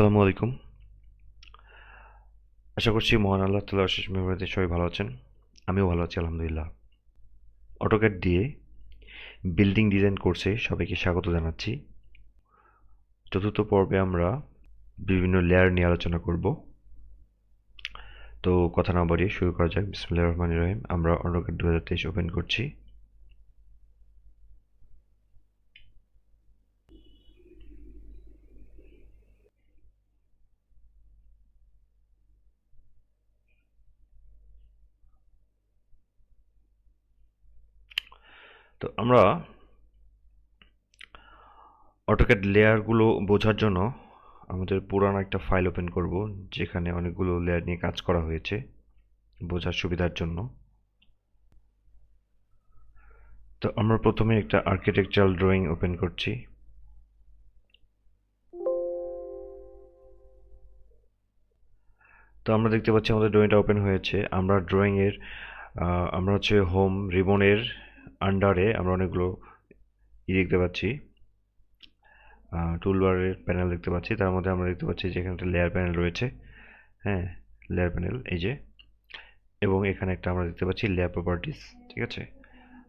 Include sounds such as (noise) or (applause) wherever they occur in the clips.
আসসালামু আলাইকুম। আশা করছি মহান আল্লাহ তালা শেষ মেমোরিতে সবাই ভালো আছেন। আমিও ভালো আছি, আলহামদুলিল্লাহ। অটোক্যাড দিয়ে বিল্ডিং ডিজাইন কোর্সে সবাইকে স্বাগত জানাচ্ছি। চতুর্থ পর্বে আমরা বিভিন্ন লেয়ার নিয়ে আলোচনা করব। তো কথা না বাড়িয়ে শুরু করা যাক। বিসমুল্লাহ রহমান রহিম। আমরা অটোক্যাড দু হাজার তেইশ ওপেন করছি। তো আমরা অটোক্যাড লেয়ারগুলো বোঝার জন্য আমাদের পুরানো একটা ফাইল ওপেন করব, যেখানে অনেকগুলো লেয়ার নিয়ে কাজ করা হয়েছে বোঝার সুবিধার জন্য। তো আমরা প্রথমে একটা আর্কিটেকচারাল ড্রয়িং ওপেন করছি। তো আমরা দেখতে পাচ্ছি আমাদের ড্রয়িংটা ওপেন হয়েছে। আমরা ড্রয়িংয়ের আমরা হচ্ছে হোম রিবনের আন্ডারে আমরা অনেকগুলো ই দেখতে পাচ্ছি। টুলবারের প্যানেল দেখতে পাচ্ছি। তার মধ্যে আমরা দেখতে পাচ্ছি যে এখানে একটা লেয়ার প্যানেল রয়েছে। হ্যাঁ লেয়ার প্যানেল এই যে। এবং এখানে একটা আমরা দেখতে পাচ্ছি লেয়ার প্রপার্টিস ঠিক আছে?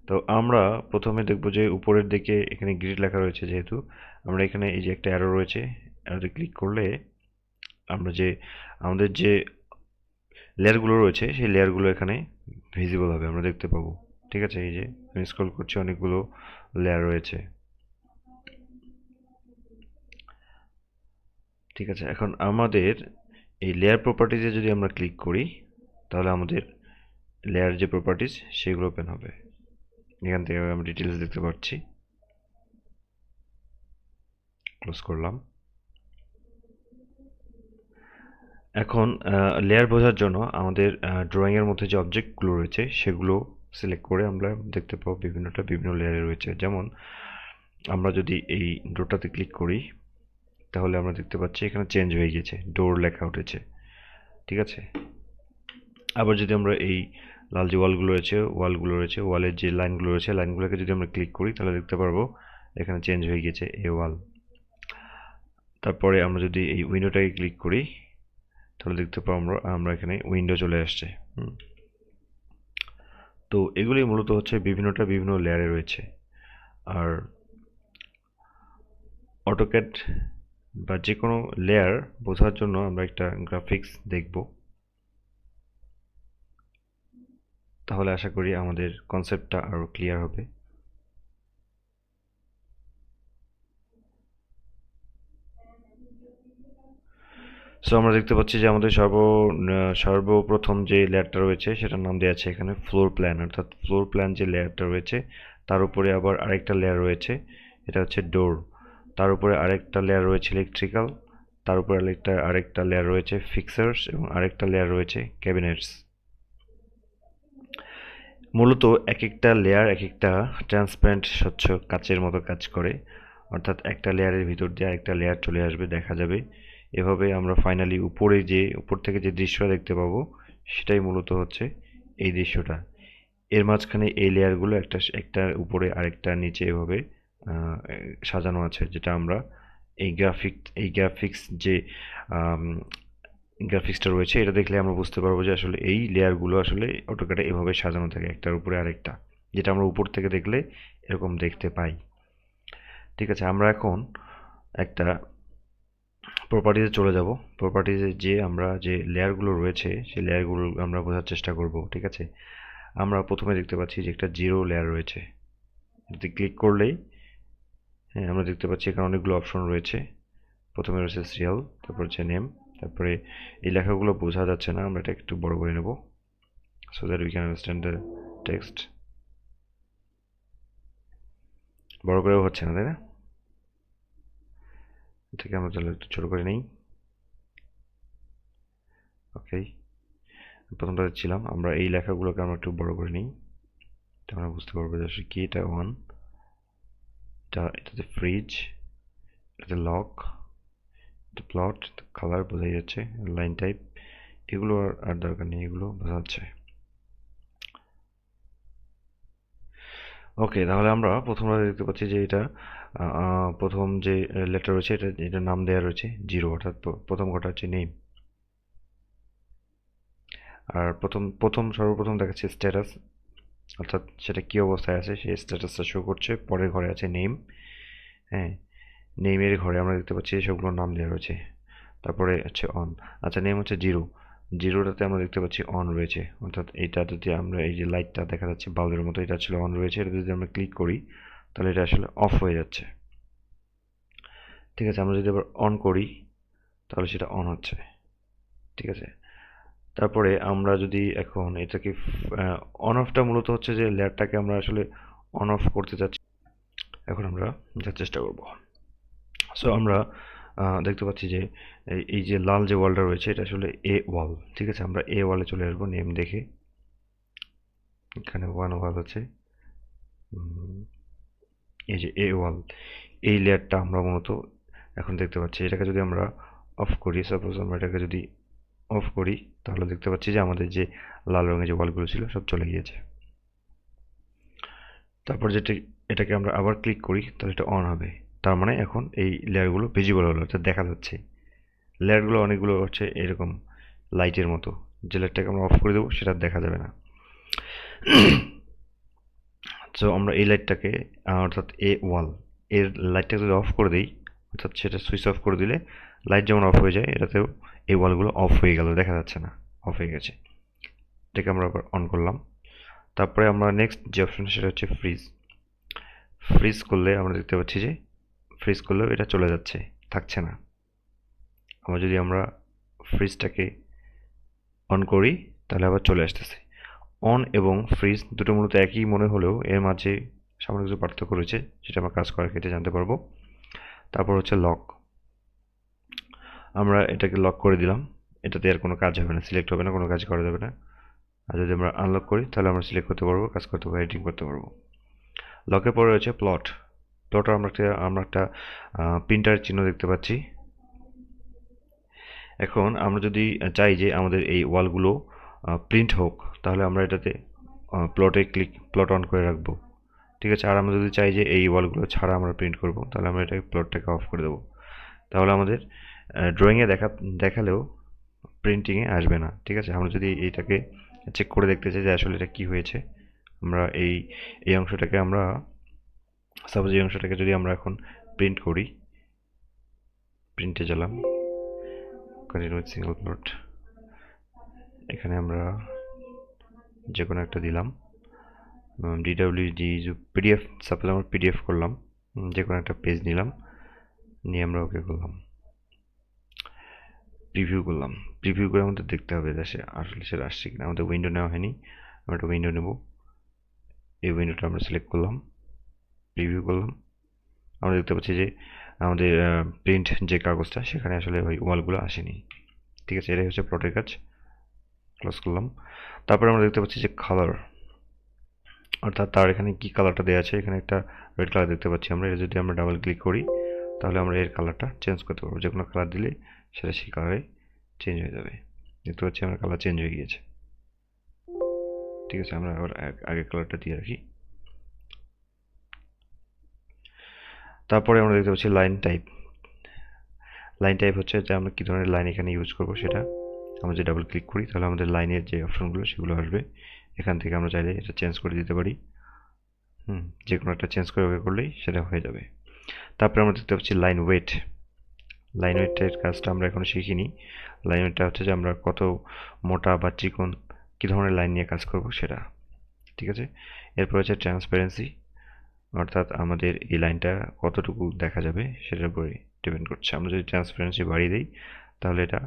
তো আমরা প্রথমে দেখব যে উপরের দিকে এখানে গ্রিড লেখা রয়েছে যেহেতু। আমরা এখানে এই যে একটা অ্যারো রয়েছে অ্যারোতে ক্লিক করলে আমরা যে, আমাদের যে লেয়ারগুলো রয়েছে, সেই লেয়ারগুলো এখানে ভিজিবল হবে, আমরা দেখতে পাবো। ঠিক আছে, এই যে আমি স্ক্রল করছি, অনেকগুলো লেয়ার রয়েছে। ঠিক আছে, এখন আমাদের এই লেয়ার প্রপার্টিজে যদি আমরা ক্লিক করি, তাহলে আমাদের লেয়ার যে প্রপার্টিজ সেগুলো ওপেন হবে। এখান থেকে আমরা ডিটেলস দেখতে পাচ্ছি। ক্লোজ করলাম। এখন লেয়ার বোঝার জন্য আমাদের ড্রয়িংয়ের মধ্যে যে অবজেক্টগুলো রয়েছে, সেগুলো সিলেক্ট করে আমরা দেখতে পাবো বিভিন্নটা, বিভিন্ন লেয়ারে রয়েছে। যেমন, আমরা যদি এই ডোরটাতে ক্লিক করি, তাহলে আমরা দেখতে পাচ্ছি এখানে চেঞ্জ হয়ে গেছে ডোর লেখা উঠেছে। ঠিক আছে? আবার যদি আমরা এই লাল যে ওয়ালগুলো রয়েছে ওয়ালগুলো রয়েছে ওয়ালের যে লাইনগুলো রয়েছে লাইনগুলোকে যদি আমরা ক্লিক করি, তাহলে দেখতে পারব এখানে চেঞ্জ হয়ে গেছে এ ওয়াল তারপরে আমরা যদি এই উইন্ডোটাকে ক্লিক করি, তাহলে দেখতে পাবো আমরা আমরা এখানে উইন্ডো চলে আসছে। তো এগুলি মূলত হচ্ছে বিভিন্নটা বিভিন্ন লেয়ারে রয়েছে। আর অটোক্যাড বা যে কোনো লেয়ার বোঝার জন্য আমরা একটা গ্রাফিক্স দেখব। তাহলে আশা করি আমাদের কনসেপ্টটা আরও ক্লিয়ার হবে। সো আমরা দেখতে পাচ্ছি যে আমাদের সর্ব সর্বপ্রথম যে লেয়ারটা রয়েছে, সেটার নাম দেওয়া আছে এখানে ফ্লোর প্ল্যান অর্থাৎ ফ্লোর প্ল্যান যে লেয়ারটা রয়েছে, তার উপরে আবার আরেকটা লেয়ার রয়েছে, এটা হচ্ছে ডোর তার উপরে আরেকটা লেয়ার রয়েছে ইলেকট্রিক্যাল তার উপরে আরেকটা আরেকটা লেয়ার রয়েছে ফিক্সার্স এবং আরেকটা লেয়ার রয়েছে ক্যাবিনেটস মূলত এক একটা লেয়ার এক একটা ট্রান্সপারেন্ট স্বচ্ছ কাচের মতো কাজ করে, অর্থাৎ একটা লেয়ারের ভিতর দিয়ে আরেকটা লেয়ার চলে আসবে, দেখা যাবে। এভাবে আমরা ফাইনালি উপরে যে, উপর থেকে যে দৃশ্যটা দেখতে পাবো, সেটাই মূলত হচ্ছে এই দৃশ্যটা। এর মাঝখানে এই লেয়ারগুলো একটা একটা উপরে আরেকটা নিচে এভাবে সাজানো আছে, যেটা আমরা এই গ্রাফিক এই গ্রাফিক্স যে গ্রাফিক্সটা রয়েছে, এটা দেখলে আমরা বুঝতে পারব যে আসলে এই লেয়ারগুলো আসলে অটোক্যাডে এভাবে সাজানো থাকে, একটার উপরে আরেকটা, যেটা আমরা উপর থেকে দেখলে এরকম দেখতে পাই। ঠিক আছে, আমরা এখন একটা প্রপার্টিজে চলে যাব। প্রপার্টিতে যে আমরা যে লেয়ারগুলো রয়েছে, সেই লেয়ারগুলো আমরা বোঝার চেষ্টা করব, ঠিক আছে? আমরা প্রথমে দেখতে পাচ্ছি যে একটা জিরো লেয়ার রয়েছে। যদি ক্লিক করলেই হ্যাঁ আমরা দেখতে পাচ্ছি এখানে অনেকগুলো অপশন রয়েছে। প্রথমে রয়েছে সিরিয়াল তারপর হচ্ছে নেম তারপরে এই লেখাগুলো বোঝা যাচ্ছে না, আমরা এটা একটু বড় করে নেব। So that we can understand the text বড় করেও হচ্ছে না, তাই না? এটাকে আমরা তাহলে একটু ছোটো করে নিই। ওকে প্রথমটাতে ছিলাম আমরা এই লেখাগুলোকে আমরা একটু বড় করে নিই। আমরা বুঝতে পারব যে আসলে কি এটা ওয়ান এটা এটাতে ফ্রিজ এটাতে লক এটা প্লট কালার বোঝাই যাচ্ছে লাইন টাইপ এগুলো আর দরকার নেই, এগুলো বোঝা যাচ্ছে। ওকে তাহলে আমরা প্রথমবার দেখতে পাচ্ছি যে এটা প্রথম যে লেটার রয়েছে, এটা এটার নাম দেওয়া রয়েছে জিরো অর্থাৎ প্রথম কটা হচ্ছে নেম আর প্রথম প্রথম, সর্বপ্রথম দেখাচ্ছে স্ট্যাটাস অর্থাৎ সেটা কী অবস্থায় আছে, সেই স্ট্যাটাসটা শো করছে, পরের ঘরে আছে নেম হ্যাঁ নেমের ঘরে আমরা দেখতে পাচ্ছি সবগুলোর নাম দেওয়া রয়েছে, তারপরে হচ্ছে অন আচ্ছা নেম হচ্ছে জিরো জিরোটাতে আমরা দেখতে পাচ্ছি অন রয়েছে। অর্থাৎ এইটা যদি আমরা এই যে লাইটটা দেখা যাচ্ছে বাল্বের মতো, এটা আসলে অন রয়েছে। এটা যদি আমরা ক্লিক করি, তাহলে এটা আসলে অফ হয়ে যাচ্ছে। ঠিক আছে, আমরা যদি আবার অন করি, তাহলে সেটা অন হচ্ছে। ঠিক আছে? তারপরে আমরা যদি এখন এটাকে অন অফটা মূলত হচ্ছে যে লেয়ারটাকে আমরা আসলে অন অফ করতে চাচ্ছি। এখন আমরা যার চেষ্টা করব। সো আমরা দেখতে পাচ্ছি যে এই- যে লাল যে ওয়ালটা রয়েছে, এটা আসলে এ ওয়াল। ঠিক আছে, আমরা এ ওয়ালে চলে আসব নেম দেখে। এখানে ওয়ান ওয়াল আছে। এই যে এ ওয়াল। এই লেয়ারটা আমরা মূলত এখন দেখতে পাচ্ছি। এটাকে যদি আমরা অফ করি সাপোজ আমরা এটাকে যদি অফ করি, তাহলে দেখতে পাচ্ছি যে আমাদের যে লাল রঙের যে ওয়ালগুলো ছিল, সব চলে গিয়েছে। তারপর যেটা, এটাকে আমরা আবার ক্লিক করি, তাহলে এটা অন হবে। তার মানে এখন এই লেয়ারগুলো ভিজিবল হলো, অর্থাৎ দেখা যাচ্ছে। লেয়ারগুলো অনেকগুলো হচ্ছে এরকম লাইটের মতো। যে লাইটটাকে আমরা অফ করে দেবো, সেটা দেখা যাবে না। (clears throat) সো আমরা এই লাইটটাকে অর্থাৎ এ ওয়াল এর লাইটটাকে যদি অফ করে দিই, অর্থাৎ সেটা সুইচ অফ করে দিলে লাইট যেমন অফ হয়ে যায়, এটাতেও এই ওয়ালগুলো অফ হয়ে গেল, দেখা যাচ্ছে না অফ হয়ে গেছে। এটাকে আমরা আবার অন করলাম। তারপরে আমরা নেক্সট যে অপশন সেটা হচ্ছে ফ্রিজ ফ্রিজ করলে আমরা দেখতে পাচ্ছি যে ফ্রিজ করলেও এটা চলে যাচ্ছে, থাকছে না। আবার যদি আমরা ফ্রিজটাকে অন করি, তাহলে আবার চলে আসতেছে। অন এবং ফ্রিজ দুটো মূলত একই মনে হলেও এর মাঝে সামান্য কিছু পার্থক্য রয়েছে সেটা আমরা কাজ করার ক্ষেত্রে জানতে পারব। তারপর হচ্ছে লক আমরা এটাকে লক করে দিলাম। এটাতে আর কোনো কাজ হবে না সিলেক্ট হবে না, কোনো কাজ করা যাবে না। আর যদি আমরা আনলক করি, তাহলে আমরা সিলেক্ট করতে পারব, কাজ করতে পারব এডিটিং করতে পারব। লকের পরে রয়েছে প্লট প্লটে আমরা একটা আমরা একটা প্রিন্টার চিহ্ন দেখতে পাচ্ছি। এখন আমরা যদি চাই যে আমাদের এই ওয়ালগুলো প্রিন্ট হোক, তাহলে আমরা এটাতে প্লটে ক্লিক প্লট অন করে রাখব। ঠিক আছে? আর আমরা যদি চাই যে এই ওয়ালগুলো ছাড়া আমরা প্রিন্ট করব, তাহলে আমরা এটাকে প্লটটাকে অফ করে দেবো। তাহলে আমাদের ড্রয়িংয়ে দেখা, দেখালেও প্রিন্টিংয়ে আসবে না। ঠিক আছে? আমরা যদি এইটাকে চেক করে দেখতে চাই যে আসলে এটা কী হয়েছে, আমরা এই এই অংশটাকে আমরা সাপোজ এই অংশটাকে যদি আমরা এখন প্রিন্ট করি প্রিন্টে গেলাম কন্টিনিউ সিঙ্গল প্লট এখানে আমরা যে কোনো একটা দিলাম। ডিডাব্লিউজি পিডিএফ সাপোজ আমরা পিডিএফ করলাম যে কোনো একটা পেজ নিলাম, নিয়ে আমরা ওকে করলাম। প্রিভিউ করলাম। প্রিভিউ করে আমাদের দেখতে হবে যে আসলে সেটা আসছে কিনা। আমাদের উইন্ডো নেওয়া হয়নি। আমরা একটা উইন্ডো নেব। এই উইন্ডোটা আমরা সিলেক্ট করলাম। প্রিভিউ করলাম আমরা দেখতে পাচ্ছি যে আমাদের প্রিন্ট যে কাগজটা, সেখানে আসলে ওই ওয়ালগুলো আসেনি। ঠিক আছে, এটাই হচ্ছে প্লটের কাজ। ক্লোজ করলাম। তারপরে আমরা দেখতে পাচ্ছি যে কালার অর্থাৎ তার এখানে কি কালারটা দেওয়া আছে? এখানে একটা রেড কালার দেখতে পাচ্ছি আমরা। এটা যদি আমরা ডাবল ক্লিক করি, তাহলে আমরা এর কালারটা চেঞ্জ করতে পারব। যে কোনো কালার দিলে সেটা সেই কালারে চেঞ্জ হয়ে যাবে। দেখতে পাচ্ছি আমার কালার চেঞ্জ হয়ে গিয়েছে। ঠিক আছে, আমরা আবার আগ- কালারটা দিয়ে রাখি। তারপরে আমরা দেখতে পাচ্ছি লাইন টাইপ লাইন টাইপ হচ্ছে যে আমরা কী ধরনের লাইন এখানে ইউজ করব সেটা। আমরা যে ডাবল ক্লিক করি, তাহলে আমাদের লাইনের যে অপশনগুলো সেগুলো আসবে। এখান থেকে আমরা চাইলে এটা চেঞ্জ করে দিতে পারি। হুম যে কোনো একটা চেঞ্জ করে ওকে করলেই সেটা হয়ে যাবে। তারপরে আমরা দেখতে পাচ্ছি লাইন ওয়েট লাইন ওয়েটের কাজটা আমরা এখনও শিখিনি। লাইন ওয়েটটা হচ্ছে যে আমরা কত মোটা বা চিকন, কী ধরনের লাইন নিয়ে কাজ করব সেটা। ঠিক আছে? এরপর হচ্ছে ট্রান্সপারেন্সি অর্থাৎ আমাদের এই লাইনটা কতটুকু দেখা যাবে সেটার উপরে ডিপেন্ড করছে। আমরা যদি ট্রান্সপারেন্সি বাড়িয়ে দিই, তাহলে এটা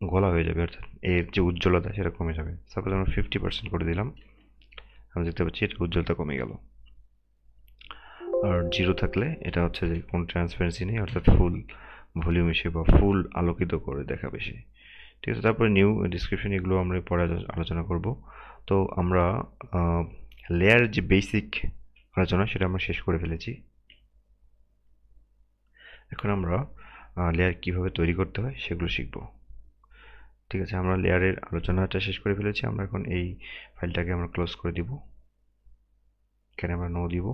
ঘোলা হয়ে যাবে, অর্থাৎ এর যে উজ্জ্বলতা সেটা কমে যাবে। সাপোজ আমরা ফিফটি পার্সেন্ট করে দিলাম, আমরা দেখতে পাচ্ছি এটা উজ্জ্বলতা কমে গেল। আর জিরো থাকলে এটা হচ্ছে যে কোনো ট্রান্সপারেন্সি নেই, অর্থাৎ ফুল ভলিউম এসে বা ফুল আলোকিত করে দেখাবে সে। ঠিক আছে, তারপরে নিউ ডিসক্রিপশন এগুলো আমরা পরে আলোচনা করব। তো আমরা লেয়ার যে বেসিক আলোচনা সেটা আমরা শেষ করে ফেলেছি। এখন আমরা লেয়ার কীভাবে তৈরি করতে হয় সেগুলো শিখব। ঠিক আছে, আমরা লেয়ারের আলোচনাটা শেষ করে ফেলেছি। আমরা এখন এই ফাইলটাকে আমরা ক্লোজ করে দিব। এখানে আমরা নো দিব।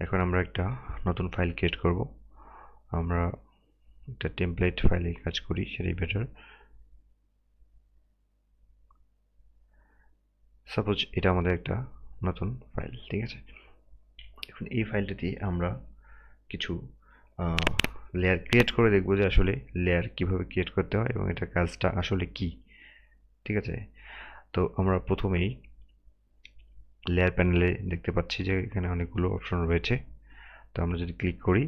এখন আমরা একটা নতুন ফাইল ক্রিয়েট করব। আমরা একটা টেমপ্লেট ফাইলে কাজ করি, সেটাই বেটার সাপোজ এটা আমাদের একটা নতুন ফাইল ঠিক আছে? এখন এই ফাইলটা দিয়ে আমরা কিছু লেয়ার ক্রিয়েট করে দেখব যে আসলে লেয়ার কীভাবে ক্রিয়েট করতে হয় এবং এটা কাজটা আসলে কি, ঠিক আছে? তো আমরা প্রথমেই লেয়ার প্যানেলে দেখতে পাচ্ছি যে এখানে অনেকগুলো অপশন রয়েছে। তো আমরা যদি ক্লিক করি,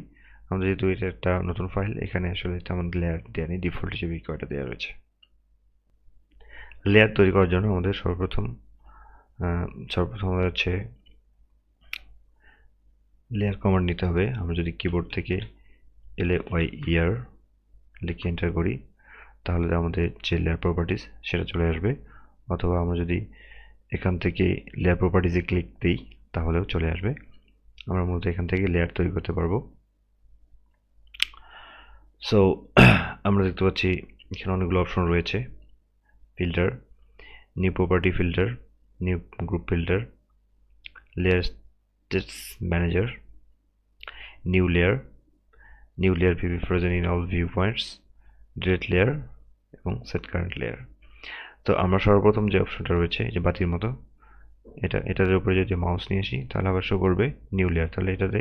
আমরা যেহেতু এটা একটা নতুন ফাইল এখানে আসলে আমাদের লেয়ার দেওয়া নেই ডিফল্ট হিসেবে কয়টা দেওয়া রয়েছে। লেয়ার তৈরি করার জন্য আমাদের সর্বপ্রথম সর্বপ্রথম হচ্ছে লেয়ার কমান্ড নিতে হবে। আমরা যদি কিবোর্ড থেকে এলে ওয়াই ইয়ার লিখে এন্টার করি, তাহলে আমাদের যে লেয়ার প্রপার্টিস সেটা চলে আসবে। অথবা আমরা যদি এখান থেকে লেয়ার প্রপার্টিসে ক্লিক দিই, তাহলেও চলে আসবে। আমরা মূলত এখান থেকে লেয়ার তৈরি করতে পারব। সো (clears throat) আমরা দেখতে পাচ্ছি এখানে অনেকগুলো অপশন রয়েছে। Filter new property filter new group filter layer states manager new layer new layer VV frozen in all view points direct layer এবং সেট কারেন্ট লেয়ার তো আমরা সর্বপ্রথম যে অপশনটা রয়েছে যে বাতির মতো, এটা এটার উপরে যদি মাউস নিয়ে আসি, তাহলে আবার শো করবে নিউ লেয়ার তাহলে এটাতে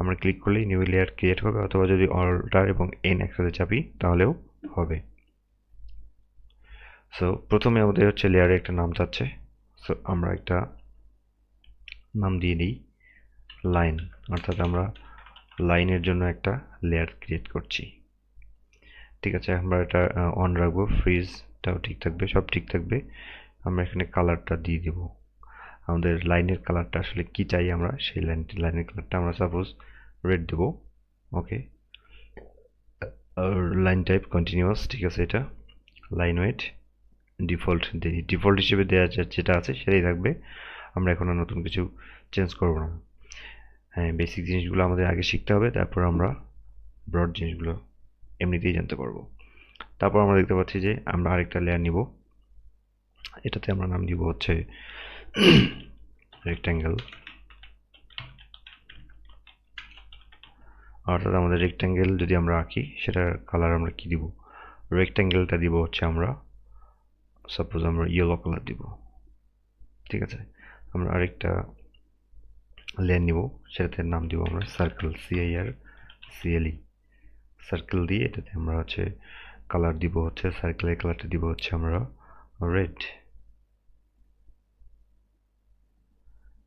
আমরা ক্লিক করলেই নিউ লেয়ার ক্রিয়েট হবে, অথবা যদি অল্টার এবং এন একসাথে চাপি, তাহলেও হবে। সো প্রথমে আমাদের হচ্ছে লেয়ারে একটা নাম চাচ্ছে। সো আমরা একটা নাম দিয়ে দিই লাইন অর্থাৎ আমরা লাইনের জন্য একটা লেয়ার ক্রিয়েট করছি। ঠিক আছে, আমরা এটা অন রাখব ফ্রিজটাও ঠিক থাকবে, সব ঠিক থাকবে। আমরা এখানে কালারটা দিয়ে দেব। আমাদের লাইনের কালারটা আসলে কি চাই আমরা? সেই লাইন লাইনের কালারটা আমরা সাপোজ রেড দেব। ওকে লাইন টাইপ কন্টিনিউয়াস ঠিক আছে এটা? লাইন ওয়েট ডিফল্ট দিই ডিফল্ট হিসেবে দেওয়া যেটা আছে সেটাই থাকবে। আমরা এখন নতুন কিছু চেঞ্জ করব না। হ্যাঁ বেসিক জিনিসগুলো আমাদের আগে শিখতে হবে, তারপর আমরা ব্রড জিনিসগুলো এমনিতেই জানতে পারব। তারপর আমরা দেখতে পাচ্ছি যে আমরা আরেকটা লেয়ার নিব। এটাতে আমরা নাম দিব হচ্ছে রেক্ট্যাঙ্গেল অর্থাৎ আমাদের রেক্ট্যাঙ্গেল যদি আমরা আঁকি, সেটার কালার আমরা কি দিব? রেক্ট্যাঙ্গেলটা দিব হচ্ছে আমরা সাপোজ আমরা ইয়েলো কালার দিব। ঠিক আছে? আমরা আরেকটা লেয়ার নিব, সেটাতে নাম দিব আমরা সার্কেল সিআইআর সিএলই সার্কেল দিয়ে এটাতে আমরা হচ্ছে কালার দিব হচ্ছে সার্কেলের কালারটা দিব হচ্ছে আমরা রেড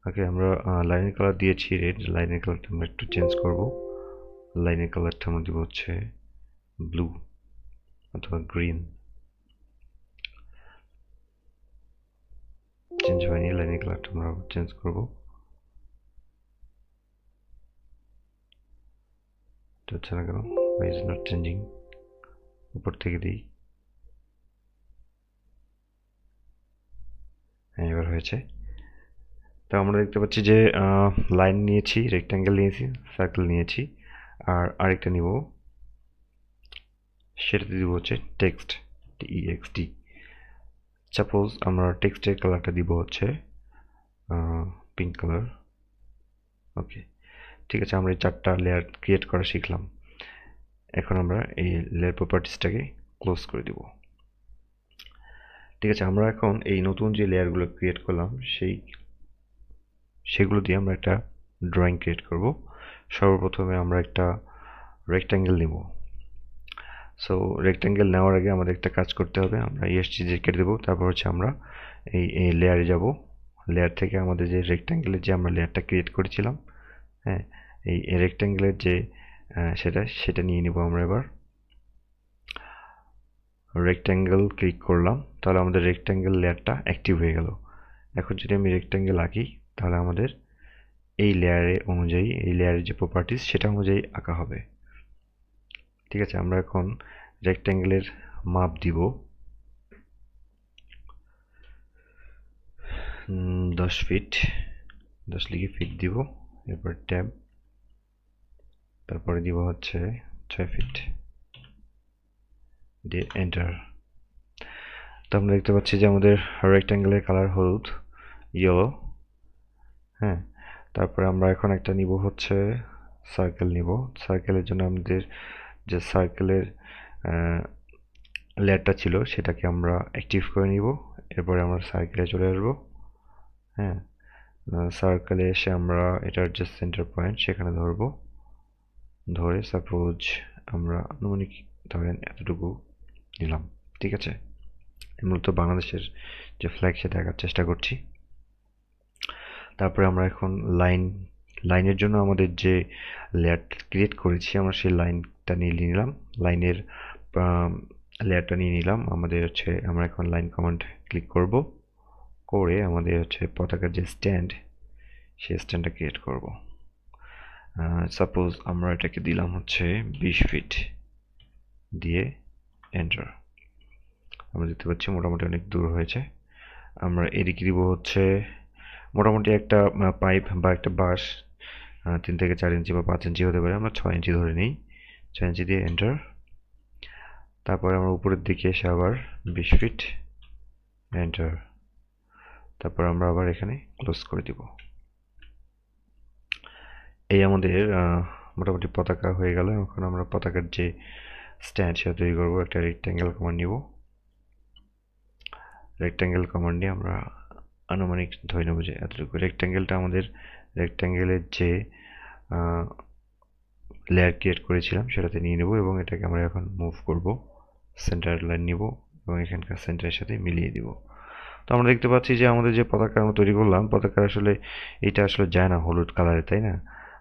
ওকে আমরা লাইনের কালার দিয়েছি রেড লাইনের কালারটা আমরা একটু চেঞ্জ করব। লাইনের কালারটা আমরা দিব হচ্ছে ব্লু অথবা গ্রিন চেঞ্জ হয়নি লাইনের কালারটা আমরা চেঞ্জ করব। হচ্ছে না কেন? ইজ নট চেঞ্জিং উপর থেকে দিই। হ্যাঁ এবার হয়েছে। তো আমরা দেখতে পাচ্ছি যে লাইন নিয়েছি রেক্ট্যাঙ্গেল নিয়েছি সার্কেল নিয়েছি, আর আরেকটা নিব। সেটাতে দিব হচ্ছে টেক্সট টি সাপোজ আমরা টেক্সটের কালারটা দিব হচ্ছে পিঙ্ক কালার ওকে ঠিক আছে, আমরা এই চারটা লেয়ার ক্রিয়েট করা শিখলাম। এখন আমরা এই লেয়ার প্রপার্টিসটাকে ক্লোজ করে দিব। ঠিক আছে, আমরা এখন এই নতুন যে লেয়ারগুলো ক্রিয়েট করলাম, সেই, সেগুলো দিয়ে আমরা একটা ড্রয়িং ক্রিয়েট করব। সর্বপ্রথমে আমরা একটা রেক্ট্যাঙ্গেল নিব। সো রেক্ট্যাঙ্গেল নেওয়ার আগে আমাদের একটা কাজ করতে হবে। আমরা ইএসটি যে কেটে দেবো, তারপর হচ্ছে আমরা এই এই লেয়ারে যাব। লেয়ার থেকে আমাদের যে রেক্ট্যাঙ্গেলের যে আমরা লেয়ারটা ক্রিয়েট করেছিলাম হ্যাঁ এই রেক্ট্যাঙ্গেলের যে সেটা সেটা নিয়ে নিব আমরা এবার। রেক্ট্যাঙ্গেল ক্লিক করলাম, তাহলে আমাদের রেক্ট্যাঙ্গেল লেয়ারটা অ্যাক্টিভ হয়ে গেল। এখন যদি আমি রেক্ট্যাঙ্গেল আঁকি, তাহলে আমাদের এই লেয়ারে অনুযায়ী, এই লেয়ারের যে প্রপার্টিস সেটা অনুযায়ী আঁকা হবে। ঠিক আছে, আমরা এখন রেক্ট্যাঙ্গেলের মাপ দিব। দশ ফিট দশ লিখে ফিট দিব, এরপর ট্যাব তারপরে দিব হচ্ছে ছয় ফিট দিয়ে এন্টার তো আমরা দেখতে পাচ্ছি যে আমাদের রেক্ট্যাঙ্গেলের কালার হলুদ ইয়েলো হ্যাঁ? তারপরে আমরা এখন একটা নিব হচ্ছে সার্কেল নিব। সার্কেলের জন্য আমাদের যে সার্কেলের লেয়ারটা ছিল, সেটাকে আমরা অ্যাক্টিভ করে নিব। এরপরে আমরা সার্কেলে চলে আসব। হ্যাঁ সার্কেলে এসে আমরা এটার যে সেন্টার পয়েন্ট সেখানে ধরবো। ধরে সাপোজ আমরা আনুমানিক, ধরেন এতটুকু নিলাম, ঠিক আছে? মূলত বাংলাদেশের যে ফ্ল্যাগ সেটা দেখার চেষ্টা করছি। তারপরে আমরা এখন লাইন লাইনের জন্য আমাদের যে লেয়ার ক্রিয়েট করেছি, আমরা সেই লাইনটা নিয়ে নিলাম। লাইনের লেয়ারটা নিয়ে নিলাম। আমাদের হচ্ছে, আমরা এখন লাইন কমান্ড ক্লিক করব। করে আমাদের হচ্ছে পতাকার যে স্ট্যান্ড, সেই স্ট্যান্ডটা ক্রিয়েট করব। সাপোজ আমরা এটাকে দিলাম হচ্ছে বিশ ফিট দিয়ে এন্টার আমরা দেখতে পাচ্ছি মোটামুটি অনেক দূর হয়েছে। আমরা এদিকে দিব হচ্ছে মোটামুটি একটা পাইপ বা একটা বাঁশ তিন থেকে চার ইঞ্চি বা পাঁচ ইঞ্চি হতে পারে। আমরা ছয় ইঞ্চি ধরে নিই। ইঞ্চি দিয়ে এন্টার তারপরে আমরা উপরের দিকে এসে আবার বিশ ফিট এন্টার তারপর আমরা আবার এখানে ক্লোজ করে দিব। এই আমাদের মোটামুটি পতাকা হয়ে গেল। এখন আমরা পতাকার যে স্ট্যান্ড সেটা তৈরি করব। একটা রেক্ট্যাঙ্গেল কমান্ড নিব। রেক্ট্যাঙ্গেল কমান্ড নিয়ে আমরা আনুমানিক ধরে নেব যে এতটুকু। রেক্ট্যাঙ্গেলটা আমাদের রেক্ট্যাঙ্গেলের যে লেয়ার ক্রিয়েট করেছিলাম, সেটাতে নিয়ে নেব এবং এটাকে আমরা এখন মুভ করব। সেন্টার লাইন নিব এবং এখানকার সেন্টারের সাথে মিলিয়ে দিব। তো আমরা দেখতে পাচ্ছি যে আমাদের যে পতাকা আমরা তৈরি করলাম পতাকা আসলে এটা আসলে যায় না হলুদ কালারে তাই না?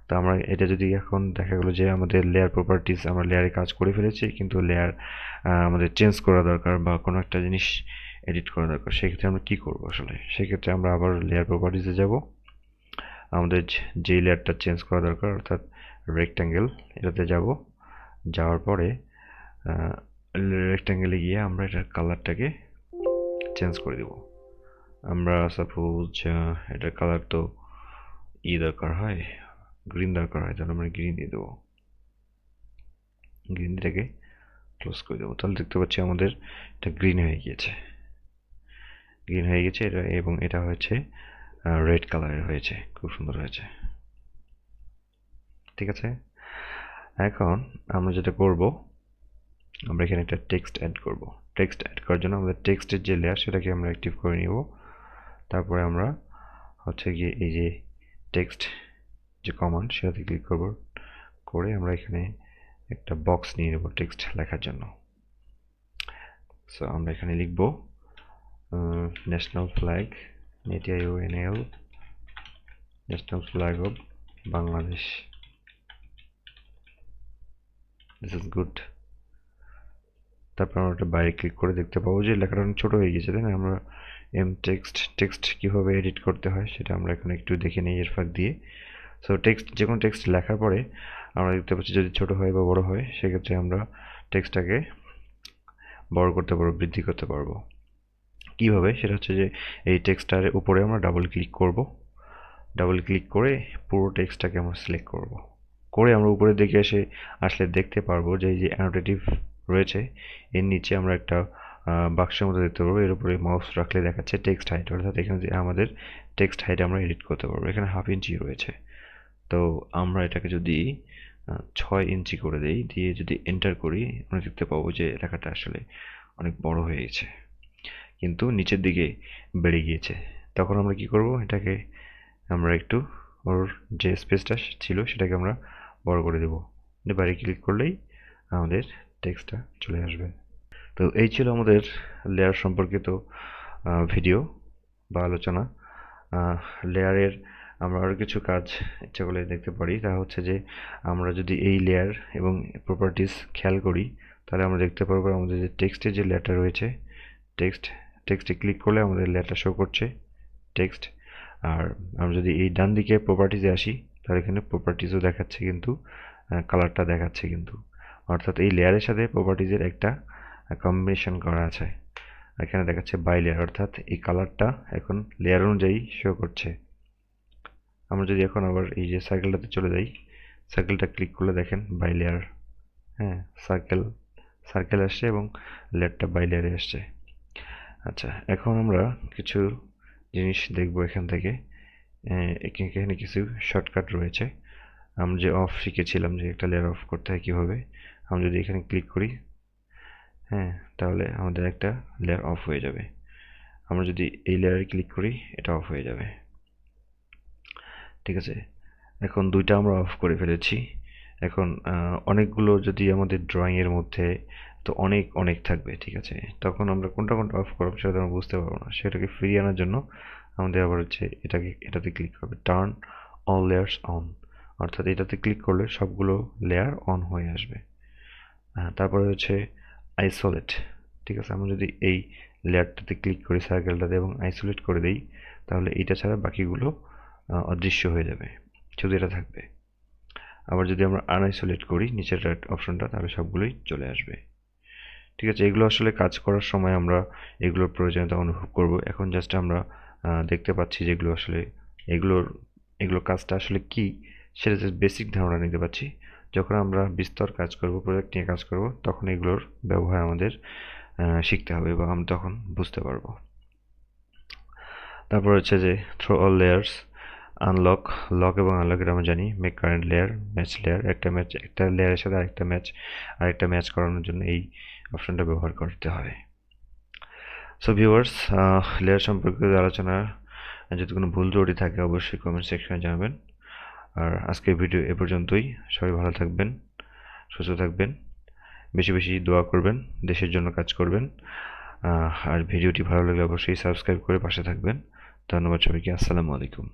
তো আমরা এটা যদি এখন দেখা গেলো যে আমাদের লেয়ার প্রপার্টিস আমরা লেয়ারে কাজ করে ফেলেছি, কিন্তু লেয়ার আমাদের চেঞ্জ করা দরকার বা কোনো একটা জিনিস এডিট করা দরকার, সেক্ষেত্রে আমরা কী করব আসলে? সেক্ষেত্রে আমরা আবার লেয়ার প্রপার্টিসে যাব। আমাদের যে লেয়ারটা চেঞ্জ করা দরকার, অর্থাৎ রেক্ট্যাঙ্গেল এটাতে যাব। যাওয়ার পরে রেক্ট্যাঙ্গেলে গিয়ে আমরা এটার কালারটাকে চেঞ্জ করে দেব। আমরা সাপোজ এটার কালার তো ই দরকার হয় গ্রিন দরকার হয়, তাহলে আমরা গ্রিন দিয়ে দেবো। গ্রিন দিটাকে ক্লোজ করে দেবো। তাহলে দেখতে পাচ্ছি আমাদের এটা গ্রিন হয়ে গিয়েছে। গ্রিন হয়ে গেছে এটা এবং এটা হয়েছে রেড কালারের হয়েছে, খুব সুন্দর হয়েছে। ঠিক আছে? এখন আমরা যেটা করব, আমরা এখানে একটা টেক্সট অ্যাড করব। টেক্সট অ্যাড করার জন্য আমাদের টেক্সটের যে লেয়ার সেটাকে আমরা অ্যাক্টিভ করে নিব। তারপরে আমরা হচ্ছে গিয়ে এই যে টেক্সট যে কমান্ড সেটাতে ক্লিক করব, করে আমরা এখানে একটা বক্স নিয়ে নেব টেক্সট লেখার জন্য। সো আমরা এখানে লিখব national flag নেটিআইওএনএল national flag of Bangladesh this is good তারপর আমরা ওটা বাইরে ক্লিক করে দেখতে পাবো যে লেখাটা অনেক ছোটো হয়ে গেছে, তাই না? আমরা এম টেক্সট টেক্সট কীভাবে এডিট করতে হয় সেটা আমরা এখন একটু দেখে নিই এর ফাঁক দিয়ে। সো টেক্সট যে কোনো টেক্সট লেখার পরে আমরা দেখতে পাচ্ছি যদি ছোট হয় বা বড় হয়, সেক্ষেত্রে আমরা টেক্সটটাকে বড় করতে পারব, বৃদ্ধি করতে পারব। কীভাবে? সেটা হচ্ছে যে এই টেক্সটার উপরে আমরা ডাবল ক্লিক করব। ডাবল ক্লিক করে পুরো টেক্সটটাকে আমরা সিলেক্ট করব। করে আমরা উপরের দিকে এসে আসলে দেখতে পারব যে এই যে অ্যানোটেটিভ রয়েছে, এর নিচে আমরা একটা বাক্সের মধ্যে দেখতে পারব। এর উপরে মাউস রাখলে দেখাচ্ছে টেক্সট হাইট অর্থাৎ এখানে যে আমাদের টেক্সট হাইট আমরা এডিট করতে পারব। এখানে হাফ ইঞ্চি রয়েছে। তো আমরা এটাকে যদি ছয় ইঞ্চি করে দেই, দিয়ে যদি এন্টার করি, আমরা দেখতে পাবো যে লেখাটা আসলে অনেক বড় হয়ে গেছে। কিন্তু নিচের দিকে বেড়ে গিয়েছে। তখন আমরা কি করব? এটাকে আমরা একটু, ওর যে স্পেসটা ছিল, সেটাকে আমরা বড় করে দেবো। বাড়ি ক্লিক করলেই আমাদের টেক্সটটা চলে আসবে। তো এই ছিল আমাদের লেয়ার সম্পর্কিত ভিডিও বা আলোচনা। লেয়ারের আমরা আরও কিছু কাজ ইচ্ছা করলে দেখতে পারি। তা হচ্ছে যে আমরা যদি এই লেয়ার এবং প্রপার্টিস খেয়াল করি, তাহলে আমরা দেখতে পারব আমাদের যে টেক্সটের যে লেয়ারটা রয়েছে টেক্সট টেক্সটে ক্লিক করলে আমাদের লেয়ারটা শো করছে টেক্সট আর আমরা যদি এই ডান দিকে প্রপার্টিসে আসি তাহলে এখানে প্রপার্টিজও দেখাচ্ছে কিন্তু কালারটা দেখাচ্ছে কিন্তু। অর্থাৎ এই লেয়ারের সাথে প্রপার্টিজের একটা কম্বিনেশন করা আছে। এখানে দেখাচ্ছে বাই লেয়ার অর্থাৎ এই কালারটা এখন লেয়ার অনুযায়ী শো করছে। আমরা যদি এখন আবার এই যে সার্কেলটাতে চলে যাই সার্কেলটা ক্লিক করলে দেখেন বাই লেয়ার হ্যাঁ সার্কেল সার্কেল আসছে এবং লেয়ারটা বাই লেয়ারে আসছে। আচ্ছা এখন আমরা কিছু জিনিস দেখব এখান থেকে। এখানে কিছু শর্টকাট রয়েছে। আমরা যে অফ শিখেছিলাম যে একটা লেয়ার অফ করতে হয় কীভাবে আমরা যদি এখানে ক্লিক করি হ্যাঁ তাহলে আমাদের একটা লেয়ার অফ হয়ে যাবে। আমরা যদি এই লেয়ারে ক্লিক করি, এটা অফ হয়ে যাবে। ঠিক আছে? এখন দুইটা আমরা অফ করে ফেলেছি। এখন অনেকগুলো যদি আমাদের ড্রয়িংয়ের মধ্যে, তো অনেক অনেক থাকবে, ঠিক আছে? তখন আমরা কোনটা কোনটা অফ করব সেটা আমরা বুঝতে পারব না। সেটাকে ফিরিয়ে আনার জন্য আমাদের আবার হচ্ছে এটাকে, এটাতে ক্লিক করবে টার্ন অল লেয়ার্স অন অর্থাৎ এটাতে ক্লিক করলে সবগুলো লেয়ার অন হয়ে আসবে। তারপরে হচ্ছে আইসোলেট ঠিক আছে? আমরা যদি এই লেয়ারটাতে ক্লিক করি সার্কেলটাতে এবং আইসোলেট করে দিই, তাহলে এইটা ছাড়া বাকিগুলো অদৃশ্য হয়ে যাবে, শুধু এটা থাকবে। আবার যদি আমরা আনআইসোলেট করি, নিচের অপশনটা তাহলে সবগুলোই চলে আসবে। ঠিক আছে? এগুলো আসলে কাজ করার সময় আমরা এগুলোর প্রয়োজনীয়তা অনুভব করব। এখন জাস্ট আমরা দেখতে পাচ্ছি যেগুলো আসলে এগুলোর এগুলোর কাজটা আসলে কি, সেটা জাস্ট বেসিক ধারণা নিতে পারছি। যখন আমরা বিস্তর কাজ করব প্রজেক্ট নিয়ে কাজ করব, তখন এগুলোর ব্যবহার আমাদের শিখতে হবে এবং আমরা তখন বুঝতে পারব। তারপর হচ্ছে যে through all layers unlock lock এবং আনলকের আমরা জানি make current layer match layer একটা ম্যাচ একটা লেয়ারের সাথে আরেকটা ম্যাচ আরেকটা ম্যাচ করানোর জন্য এই অপশনটা ব্যবহার করতে হবে। সো ভিউয়ার্স লেয়ার সম্পর্কিত আলোচনা যদি কোনো ভুল ত্রুটি থাকে, অবশ্যই কমেন্ট সেকশনে জানাবেন। আর আজকের ভিডিও এ পর্যন্তই। সবাই ভালো থাকবেন, সুস্থ থাকবেন, বেশি বেশি দোয়া করবেন, দেশের জন্য কাজ করবেন। আর ভিডিওটি ভালো লাগলে অবশ্যই সাবস্ক্রাইব করে পাশে থাকবেন। ধন্যবাদ সবাইকে, আসসালামু আলাইকুম।